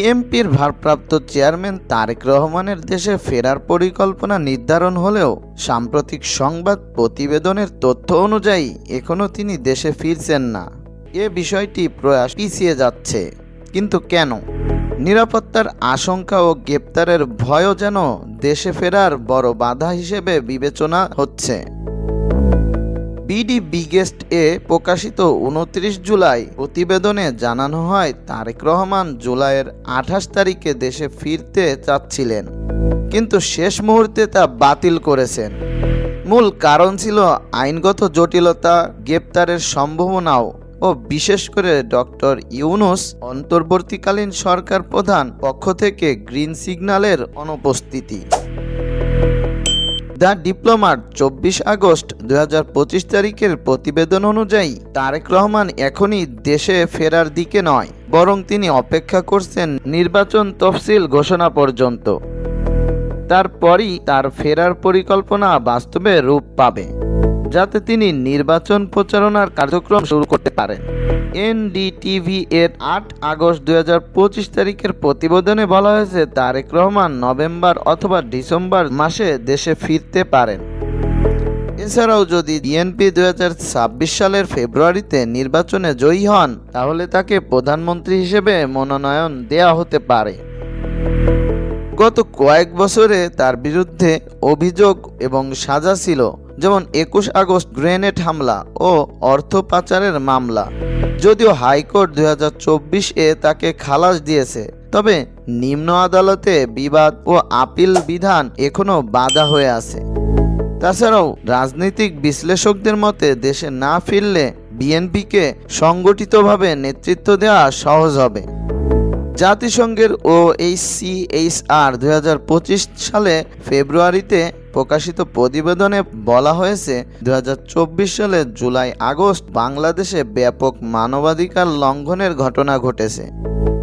বিএমপির ভারপ্রাপ্ত চেয়ারম্যান তারেক রহমানের দেশে ফেরার পরিকল্পনা নির্ধারণ হলেও সাম্প্রতিক সংবাদ প্রতিবেদনের তথ্য অনুযায়ী এখনও তিনি দেশে ফিরছেন না। এ বিষয়টি প্রয়াস পিছিয়ে যাচ্ছে। কিন্তু কেন? নিরাপত্তার আশঙ্কা ও গ্রেপ্তারের ভয়ও যেন দেশে ফেরার বড় বাধা হিসেবে বিবেচনা হচ্ছে। বিডি বিগেস্ট এ প্রকাশিত উনত্রিশ জুলাই প্রতিবেদনে জানানো হয়, তারেক রহমান জুলাইয়ের আঠাশ তারিখে দেশে ফিরতে চাচ্ছিলেন। কিন্তু শেষ মুহূর্তে তা বাতিল করেছেন। মূল কারণ ছিল আইনগত জটিলতা, গ্রেপ্তারের সম্ভাবনাও ও বিশেষ করে ডক্টর ইউনুস অন্তর্বর্তীকালীন সরকার প্রধান পক্ষ থেকে গ্রিন সিগন্যালের অনুপস্থিতি। দ্য ডিপ্লোমার চব্বিশ আগস্ট দু হাজার পঁচিশ তারিখের প্রতিবেদন অনুযায়ী তারেক রহমান এখনই দেশে ফেরার দিকে নয়, বরং তিনি অপেক্ষা করছেন নির্বাচন তফসিল ঘোষণা পর্যন্ত। তারপরই তার ফেরার পরিকল্পনা বাস্তবে রূপ পাবে। যাতে তিনি নির্বাচন প্রচারণার কার্যক্রম শুরু করতে পারেন। এনডিটিভি এর আট আগস্ট দু হাজার পঁচিশ তারিখের প্রতিবেদনে বলা হয়েছে, তারেক রহমান নভেম্বর অথবা ডিসেম্বর মাসে দেশে ফিরতে পারেন। এছাড়াও যদি বিএনপি দু হাজার ছাব্বিশ সালের ফেব্রুয়ারিতে নির্বাচনে জয়ী হন, তাহলে তাকে প্রধানমন্ত্রী হিসেবে মনোনয়ন দেয়া হতে পারে। গত কয়েক বছরে তার বিরুদ্ধে অভিযোগ এবং সাজা ছিল, যেমন একুশ আগস্ট গ্রেনেড হামলা ও অর্থ পাচারের মামলা। যদিও হাইকোর্ট দু হাজার চব্বিশ এ তাকে খালাস দিয়েছে, তবে নিম্ন আদালতে বিবাদ ও আপিল বিধান এখনও বাধা হয়ে আছে। তাছাড়াও রাজনৈতিক বিশ্লেষকদের মতে দেশে না ফিরলে বিএনপিকে সংগঠিতভাবে নেতৃত্ব দেওয়া সহজ হবে। জাতিসংঘের ও এইচসিএইচআর দুই সালে ফেব্রুয়ারিতে প্রকাশিত প্রতিবেদনে বলা হয়েছে দু হাজার চব্বিশ সালে জুলাই আগস্ট বাংলাদেশে ব্যাপক মানবাধিকার লঙ্ঘনের ঘটনা ঘটেছে।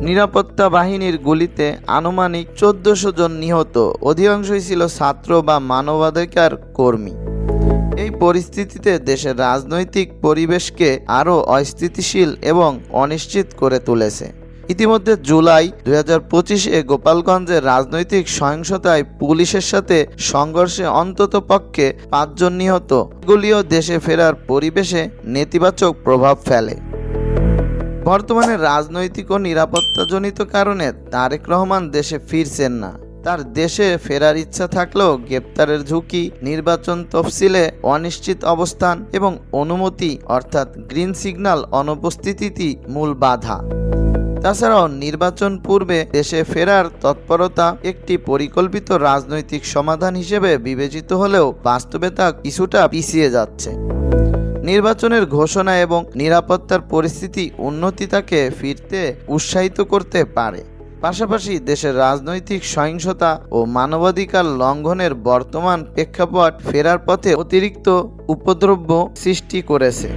নিরাপত্তা বাহিনীর গুলিতে আনুমানিক চোদ্দশো জন নিহত, অধিকাংশই ছিল ছাত্র বা মানবাধিকার কর্মী। এই পরিস্থিতিতে দেশের রাজনৈতিক পরিবেশকে আরও অস্থিতিশীল এবং অনিশ্চিত করে তুলেছে। ইতিমধ্যে জুলাই দুই পঁচিশে গোপালগঞ্জের রাজনৈতিক সহিংসতায় পুলিশের সাথে সংঘর্ষে অন্তত পক্ষে পাঁচজন নিহত। এগুলিও দেশে ফেরার পরিবেশে নেতিবাচক প্রভাব ফেলে। বর্তমানে রাজনৈতিক ও নিরাপত্তাজনিত কারণে তারেক রহমান দেশে ফিরছেন না। তার দেশে ফেরার ইচ্ছা থাকলেও গ্রেপ্তারের ঝুঁকি, নির্বাচন তফসিলে অনিশ্চিত অবস্থান এবং অনুমতি, অর্থাৎ গ্রিন সিগন্যাল অনুপস্থিতি মূল বাধা। তাছাড়াও নির্বাচন পূর্বে দেশে ফেরার তৎপরতা একটি পরিকল্পিত রাজনৈতিক সমাধান হিসেবে বিবেচিত হলেও বাস্তবে তা কিছুটা পিছিয়ে যাচ্ছে। নির্বাচনের ঘোষণা এবং নিরাপত্তার পরিস্থিতি উন্নতি তাকে ফিরতে উৎসাহিত করতে পারে। পাশাপাশি দেশের রাজনৈতিক সহিংসতা ও মানবাধিকার লঙ্ঘনের বর্তমান প্রেক্ষাপট ফেরার পথে অতিরিক্ত উপদ্রব্য সৃষ্টি করেছে।